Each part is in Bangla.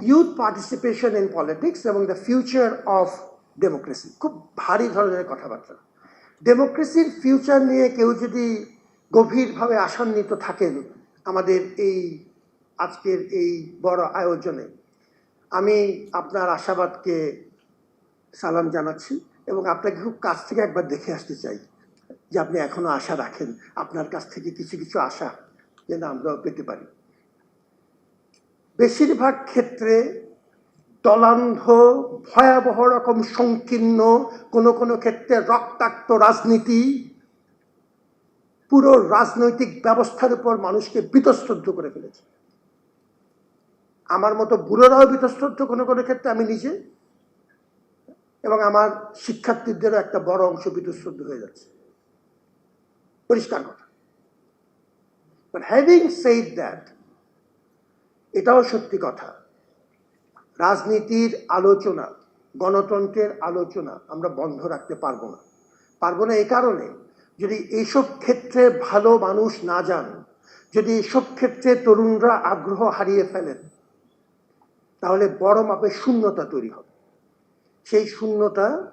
ইউথ পার্টিসিপেশন ইন পলিটিক্স এবং দ্য ফিউচার অফ ডেমোক্রেসি খুব ভারী ধরনের কথাবার্তা। ডেমোক্রেসির ফিউচার নিয়ে কেউ যদি গভীরভাবে আশান্বিত থাকেন আমাদের এই আজকের এই বড় আয়োজনে, আমি আপনার আশাবাদকে সালাম জানাচ্ছি এবং আপনাকে খুব কাছ থেকে একবার দেখে আসতে চাই যে আপনি এখনও আশা রাখেন। আপনার কাছ থেকে কিছু কিছু আশা যেন আমরাও পেতে পারি। বেশিরভাগ ক্ষেত্রে দলান্ধ, ভয়াবহ রকম সংকীর্ণ, কোনো কোনো ক্ষেত্রে রক্তাক্ত রাজনীতি, পুরো রাজনৈতিক ব্যবস্থার উপর মানুষকে বিতস্তব্ধ করে ফেলেছে। আমার মতো বুড়োরাও বিতস্তব্ধ কোনো কোনো ক্ষেত্রে, আমি নিজে। এবং আমার শিক্ষার্থীদেরও একটা বড় অংশ বিতস্তব্ধ হয়ে যাচ্ছে। পরিষ্কার কথা। বাট হ্যাভিং সেইড দ্যাট এটাও সত্যি কথা। রাজনীতির আলোচনা, গণতন্ত্রের আলোচনা আমরা বন্ধ রাখতে পারব না। পারব না এ কারণে যদি এইসব ক্ষেত্রে ভালো মানুষ না যান, যদি এসব ক্ষেত্রে তরুণরা আগ্রহ হারিয়ে ফেলেন, তাহলে বড় মাপের শূন্যতা তৈরি হবে। সেই শূন্যতা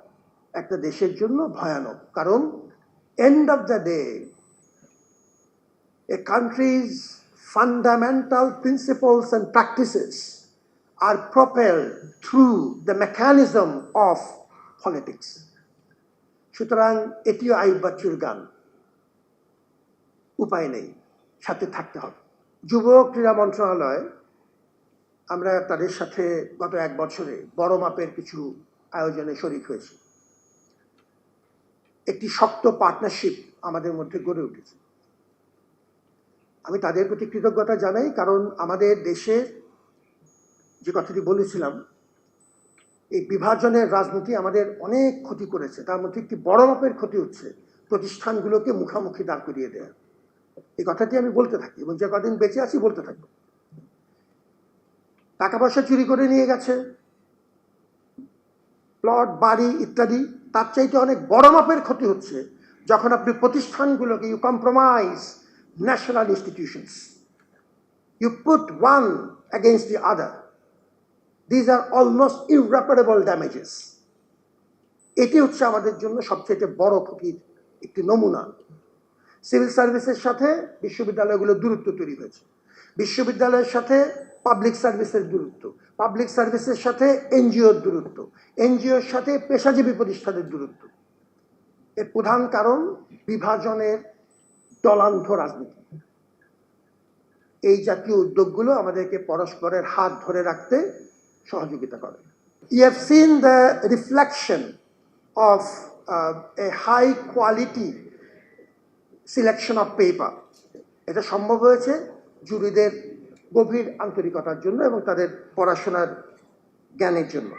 একটা দেশের জন্য ভয়ানক। কারণ end of the day a country's fundamental principles and practices are propelled through the mechanism of politics. সুতরাং এটিও আয়ুব বাচ্চুর গান। উপায় নেই, সাথে থাকতে হবে। যুব ক্রীড়া মন্ত্রণালয়, আমরা তাদের সাথে গত এক বছরে বড় মাপের কিছু আয়োজনে শরিক হয়েছি। একটি শক্ত পার্টনারশিপ আমাদের মধ্যে গড়ে উঠেছে। আমি তাদের প্রতি কৃতজ্ঞতা জানাই, কারণ আমাদের দেশে যে কথাটি বলেছিলাম, এই বিভাজনের রাজনীতি আমাদের অনেক ক্ষতি করেছে। তার মধ্যে একটি বড় মাপের ক্ষতি হচ্ছে প্রতিষ্ঠানগুলোকে মুখামুখি দাঁড় করিয়ে দেয়া। এই কথাটি আমি বলতে থাকি এবং যে কদিন বেঁচে আছি বলতে থাকব টাকা পয়সা চুরি করে নিয়ে গেছে, প্লট, বাড়ি ইত্যাদি, তার চাইতে অনেক বড় মাপের ক্ষতি হচ্ছে যখন আপনি প্রতিষ্ঠানগুলোকে you compromise national institutions. You put one against the other. These are almost irreparable damages. এটি হচ্ছে আমাদের জন্য সবচেয়ে বড় ক্ষতির একটি নমুনা সিভিল সার্ভিসের সাথে বিশ্ববিদ্যালয়গুলোর দূরত্ব তৈরি হয়েছে বিশ্ববিদ্যালয়ের সাথে পাবলিক সার্ভিসের দূরত্ব পাবলিক সার্ভিসের সাথে এনজিওর দূরত্ব এনজিওর সাথে পেশাজীবী প্রতিষ্ঠানের দূরত্ব এর প্রধান কারণ বিভাজনের দলান্ধ রাজনীতি। এই জাতীয় উদ্যোগগুলো আমাদেরকে পরস্পরের হাত ধরে রাখতে সহযোগিতা করে। You have seen the reflection of a high quality selection of paper এটা সম্ভব হয়েছে জুরিদের গভীর আন্তরিকতার জন্য এবং তাদের পড়াশোনার জ্ঞানের জন্য।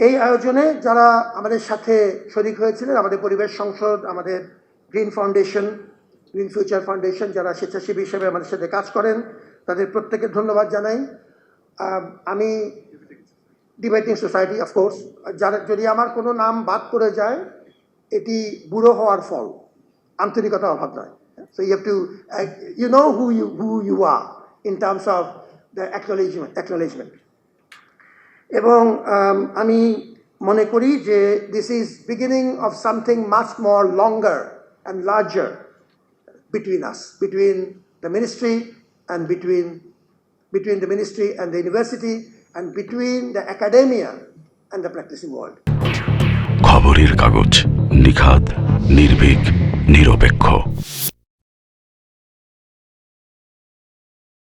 এই আয়োজনে যারা আমাদের সাথে শরিক হয়েছিলেন, আমাদের পরিবেশ সংসদ, আমাদের green foundation green future foundation যারা স্বেচ্ছাসেবী হিসেবে আমাদের সাথে কাজ করেন, তাদের প্রত্যেকে ধন্যবাদ জানাই। আমি ডিবেটিং সোসাইটি অফকোর্স যারা, যদি আমার কোনো নাম বাদ করে যায়, এটি বুড়ো হওয়ার ফল, আন্তরিকতা অভাব নয়। So you have to you know who you who you are in terms of the acknowledgement acknowledgement এবং আমি মনে করি যে this is beginning of something much more longer and larger between us, between the ministry and between, between the ministry and the university and between the academia and the practicing world. খবরের কাগজ নিখাদ নির্ভীক নিরপেক্ষ